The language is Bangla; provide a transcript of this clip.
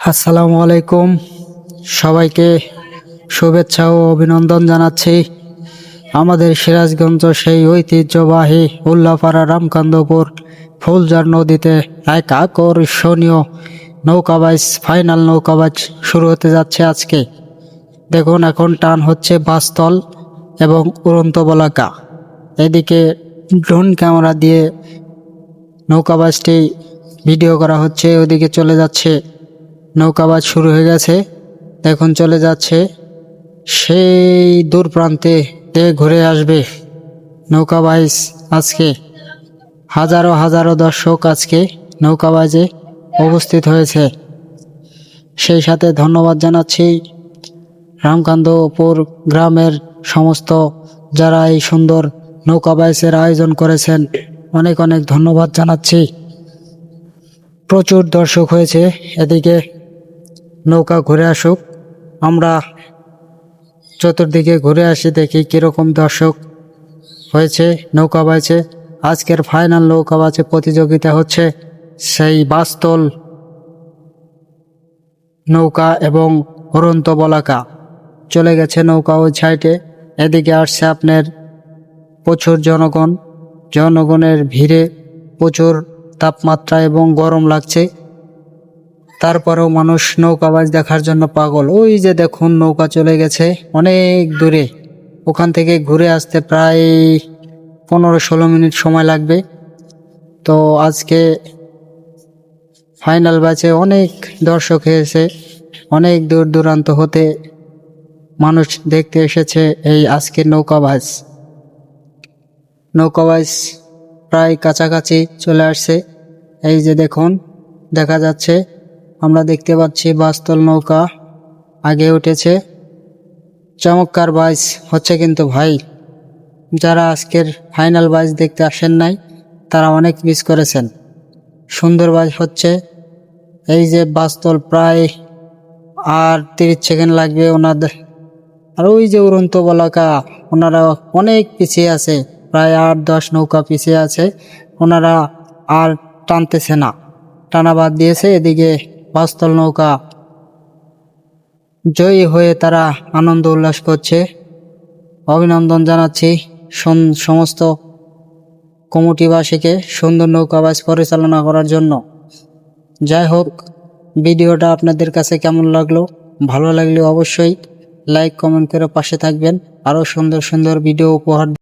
আসসালামু আলাইকুম। সবাইকে শুভেচ্ছা ও অভিনন্দন জানাচ্ছি। আমাদের সিরাজগঞ্জ সেই ঐতিহ্যবাহী উল্লাপাড়া রামকান্দপুর ফুলজার নদীতে এক আকর্ষণীয় নৌকাবাইজ ফাইনাল নৌকাবাজ শুরু হতে যাচ্ছে আজকে। দেখুন, এখন টান হচ্ছে বাস্তল এবং উড়ন্ত বলাকা। এদিকে ড্রোন ক্যামেরা দিয়ে নৌকাবাজটি ভিডিও করা হচ্ছে, ওদিকে চলে যাচ্ছে নৌকাবাজ শুরু হয়ে গেছে। এখন চলে যাচ্ছে। সেই দূর প্রান্তে ঘুরে আসবে নৌকাবাইজ আজকে। হাজারো হাজারো দর্শক আজকে নৌকাবাজে উপস্থিত হয়েছে। সেই সাথে ধন্যবাদ জানাচ্ছি রামকান্তপুর গ্রামের সমস্ত যারা এই সুন্দর নৌকাবাইসের আয়োজন করেছেন, অনেক অনেক ধন্যবাদ জানাচ্ছি। প্রচুর দর্শক হয়েছে এদিকে। নৌকা ঘুরে আসুক। আমরা চতুর্দিকে ঘুরে আসি, দেখি কীরকম দর্শক হয়েছে, নৌকা বাইছে আজকের ফাইনাল নৌকা বাছে প্রতিযোগিতা হচ্ছে সেই বাস্তল নৌকা এবং হরন্ত বলাকা। চলে গেছে নৌকা ওই সাইডে, এদিকে আসছে আপনার প্রচুর জনগণ। জনগণের ভিড়ে প্রচুর তাপমাত্রা এবং গরম লাগছে। তারপরেও মানুষ নৌকাবাজ দেখার জন্য পাগল। ওই যে দেখুন নৌকা চলে গেছে অনেক দূরে। ওখান থেকে ঘুরে আসতে প্রায় পনেরো ষোলো মিনিট সময় লাগবে। তো আজকে ফাইনাল ব্যাচে অনেক দর্শক হয়েছে অনেক দূর দূরান্ত হতে মানুষ দেখতে এসেছে এই আজকের নৌকাবাজ নৌকাবাজ প্রায় কাছাকাছি চলে আসছে। এই যে দেখুন, দেখা যাচ্ছে আমরা দেখতে পাচ্ছি বাস্তল নৌকা আগে উঠেছে। চমৎকার বাইস হচ্ছে কিন্তু ভাই, যারা আজকের ফাইনাল বাইস দেখতে আসেন নাই, তারা অনেক মিস করেছেন। সুন্দর বাইস হচ্ছে। এই যে বাস্তল প্রায় আর তিরিশ সেকেন্ড লাগবে ওনাদের। আর ওই যে উড়ন্ত বলাকা, ওনারা অনেক পিছিয়ে আছে, প্রায় আট দশ নৌকা পিছিয়ে আছে। ওনারা আর টানতেছে না। টানা বাদ দিয়েছে, এদিকে বাস্তল নৌকা। জয়ী হয়ে তারা আনন্দ উল্লাস করছে। অভিনন্দন জানাচ্ছি সমস্ত কমিটিবাসীকে সুন্দর নৌকাবাজ পরিচালনা করার জন্য। যাই হোক, ভিডিওটা আপনাদের কাছে কেমন লাগল? ভালো লাগলে অবশ্যই লাইক, কমেন্ট করে পাশে থাকবেন। আরও সুন্দর সুন্দর ভিডিও উপহার